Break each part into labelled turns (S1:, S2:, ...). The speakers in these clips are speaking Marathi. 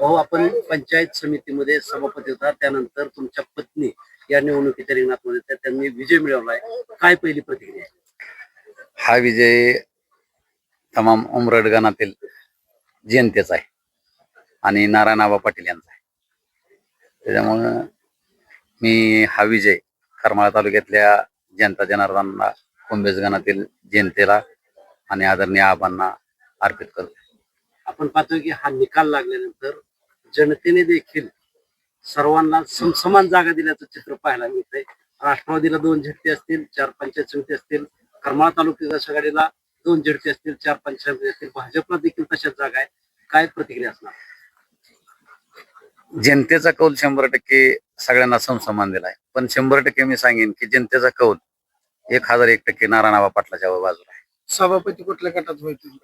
S1: भाऊ आपण पंचायत समितीमध्ये सभापती होता त्यानंतर तुमच्या पत्नी या निवडणुकीच्या रिंगणात त्यांनी विजय मिळवलाय. काय पहिली प्रतिक्रिया? आहे?
S2: हा विजय तमाम उमरड गणातील जनतेचा आहे आणि नारायणआबा पाटील यांचा आहे. त्याच्यामुळं मी हा विजय करमाळा तालुक्यातल्या जनता जनार्दनाला कुंभेज गणातील जनतेला आणि आदरणीय आबांना अर्पित करतो
S1: आपण पाहतोय की हा निकाल लागल्यानंतर जनतेने देखील सर्वांना समसमान जागा दिल्याचं चित्र पाहायला मिळतंय. राष्ट्रवादीला दोन झटके असतील चार पंचायत समिती असतील करमाळा तालुका विकास आघाडीला दोन झटके असतील चार पंचायत समिती असतील भाजपला देखील तशाच जागा आहे काय प्रतिक्रिया असणार?
S2: जनतेचा कौल शंभर टक्के सगळ्यांना समसमान दिलाय. पण शंभर टक्के मी सांगेन की जनतेचा कौल एक हजार एक टक्के नारायणआबा पाटलाच्या बाजूला आहे.
S3: सभापती कुठल्या गटात व्हायचं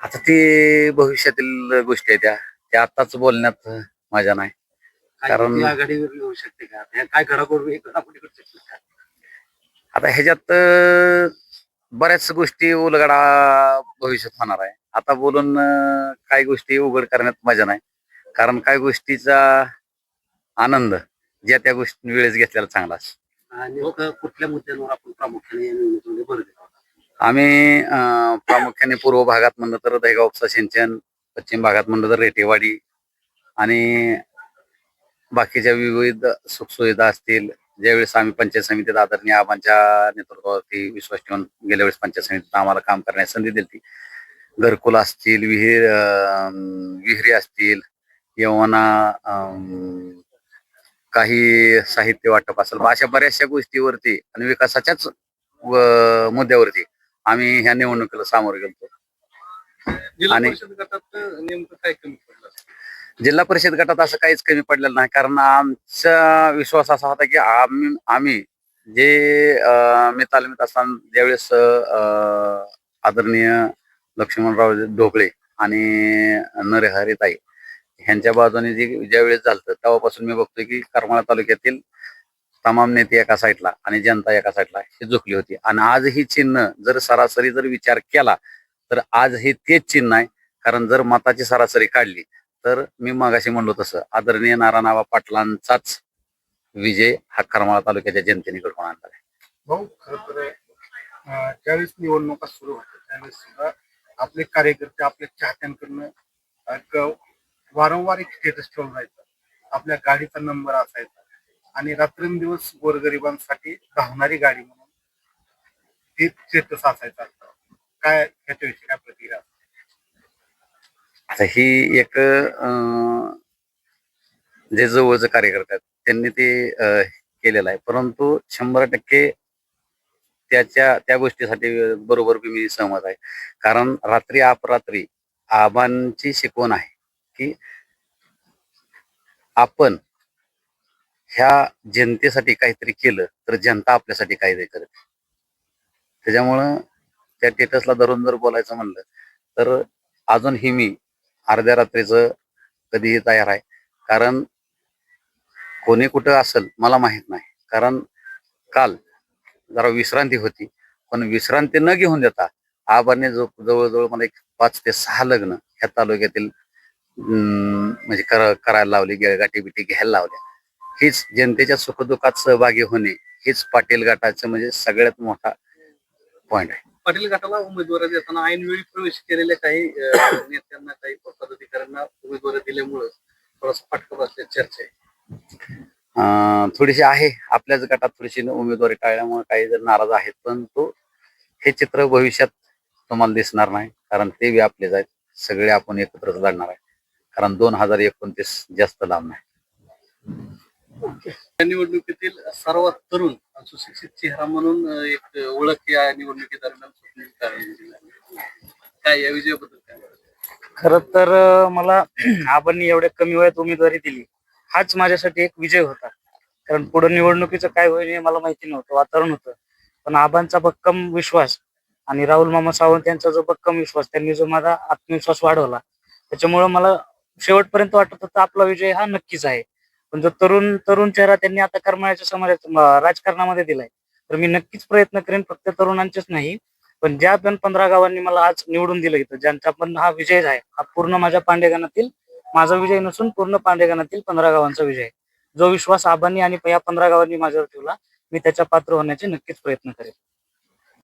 S2: आता ते भविष्यातील गोष्टी आहेत त्या. त्या आताच बोलण्यात मजा नाही. कारण-
S1: युती आघाडीवर येऊ शकते का? काय घडामोडी घडामोडी घडू शकतात का?
S2: आता ह्याच्यात बऱ्याच गोष्टी उलगडा भविष्यात होणार आहे. आता बोलून काही गोष्टी उघड करण्यात मजा नाही. कारण काही गोष्टीचा आनंद ज्या त्या गोष्टी वेळेस घेतलेला चांगला.
S1: आणि कुठल्या मुद्द्यांवर आपण प्रामुख्याने
S2: आम्ही प्रामुख्याने पूर्व भागात म्हणलं तर दहेगाव उपसा सिंचन पश्चिम भागात म्हणलं तर रेटेवाडी आणि बाकीच्या विविध सुखसुविधा असतील ज्यावेळेस आम्ही पंचायत समितीत आदरणीय आबांच्या नेतृत्वावरती विश्वास ठेवून गेल्या वेळेस पंचायत समितीत आम्हाला काम करण्याची संधी दिली घरकुल असतील विहीर अं, विहिरी असतील यवना अं, काही साहित्य वाटप असेल अशा बऱ्याचशा गोष्टीवरती आणि विकासाच्याच मुद्द्यावरती आम्ही ह्या निवडणुकीला सामोरे गेलो आणि-
S3: परिषद गटात नेमकं काय कमी पडलं?
S2: जिल्हा परिषद गटात असं काहीच कमी पडलेलं नाही. कारण आमचा विश्वास असा होता की आम्ही आम्ही जे मी तालमीत असताना ज्यावेळेस आदरणीय लक्ष्मणराव ढोकळे आणि नरहरिताई ह्यांच्या बाजूने जे ज्यावेळेस झालं तेव्हापासून मी बघतोय की करमाळा तालुक्यातील तमाम नेते एका साईडला आणि जनता एका साईडला ही झुकली होती. आणि आज ही चिन्ह जर सरासरी जर विचार केला तर आज हे तेच चिन्ह आहे. कारण जर मताची सरासरी काढली तर मी मगाशी म्हणलो तसं आदरणीय नारायणाबा पाटलांचाच विजय हा करमाळा तालुक्याच्या जनतेने घडवून आणला आहे.
S3: हो, भाऊ खर तर ज्यावेळेस निवडणुका सुरू होत्या. त्यावेळेस सुद्धा आपले कार्यकर्ते आपल्या चाहत्यांकडनं वारंवार एक स्टेटस ठेवून राहायचं. आपल्या गाडीचा नंबर असायचा. आणि रात्रंदिवस गोरगरिबांसाठी धावणारी गाडी म्हणून ते स्टेटस असायचं काय त्याच्याविषयी काय प्रतिक्रिया
S2: आता ही एक अं, जे जवळचे कार्यकर्ते आहेत त्यांनी ते अं, केलेलं आहे. परंतु शंभर टक्के त्याच्या त्या गोष्टीसाठी बरोबर बी मी सहमत आहे. कारण रात्री अपरात्री आबांची शिकवण आहे की आपण ह्या जनतेसाठी काहीतरी केलं तर जनता आपल्यासाठी काहीतरी करते त्याच्यामुळं त्या टेटसला धरून जर बोलायचं म्हणलं तर अजूनही मी अर्ध्या रात्रीचं कधीही तयार आहे. कारण कोणी कुठं असेल मला माहीत नाही. कारण काल जरा विश्रांती होती. पण विश्रांती न घेऊन देता आबाने जो जवळजवळ मला एक पाच ते सहा लग्न ह्या तालुक्यातील म्हणजे कर करायला लावली गेळगाठी बिटी घ्यायला लावल्या. हीच जनतेच्या सुखदुःखात सहभागी होणे हीच पाटील गटाचं म्हणजे सगळ्यात मोठा पॉइंट आहे.
S3: पाटील गटाला उमेदवार देताना ऐनवेळी प्रवेश केलेल्या काही नेत्यांना काही पदाधिकाऱ्यांना उमेदवारी दिल्यामुळं थोडासा फटका बसल्याची चर्चा आहे.
S2: थोडीशी आहे. आपल्याच गटात थोडीशी उमेदवारी टाळल्यामुळे काही जण नाराज आहेत पण तो हे चित्र भविष्यात तुम्हाला दिसणार नाही कारण ते बी आपलेच आहेत. सगळे आपण एकत्रच लढणार आहे. कारण दोन हजार एकोणतीस जास्त लांब नाही.
S3: निवडणुकीतील सर्वात तरुण सुशिक्षित चेहरा म्हणून एक ओळख या निवडणुकीदरम्यान स्वप्नील काळे काय या विजयाबद्दल काय?
S4: खर तर मला आपण एवढ्या कमी वयात उमेदवारी दिली हाच माझ्यासाठी एक विजय होता. कारण पुढे निवडणुकीचं काय होईल हे मला माहिती नव्हतं वातावरण होतं. पण आबांचा भक्कम विश्वास आणि राहुल मामा सावंत यांचा जो भक्कम विश्वास त्यांनी जो माझा आत्मविश्वास वाढवला त्याच्यामुळं मला शेवटपर्यंत वाटत होतं आपला विजय हा नक्कीच आहे. पण जो तरुण तरुण चेहरा त्यांनी आता कर्मयाच्या समाजात राजकारणामध्ये दिलाय तर मी नक्कीच प्रयत्न करेन फक्त तरुणांचेच नाही पण ज्या पण पंधरा गावांनी मला आज निवडून दिलं इथं ज्यांचा पण हा विजय आहे हा पूर्ण माझ्या पांडेगणातील माझा विजय नसून पूर्ण पांडेगणातील पंधरा गावांचा विजय आहे. जो विश्वास आबांनी आणि या पंधरा गावांनी माझ्यावर ठेवला मी त्याच्या पात्र होण्याचे नक्कीच प्रयत्न करेन.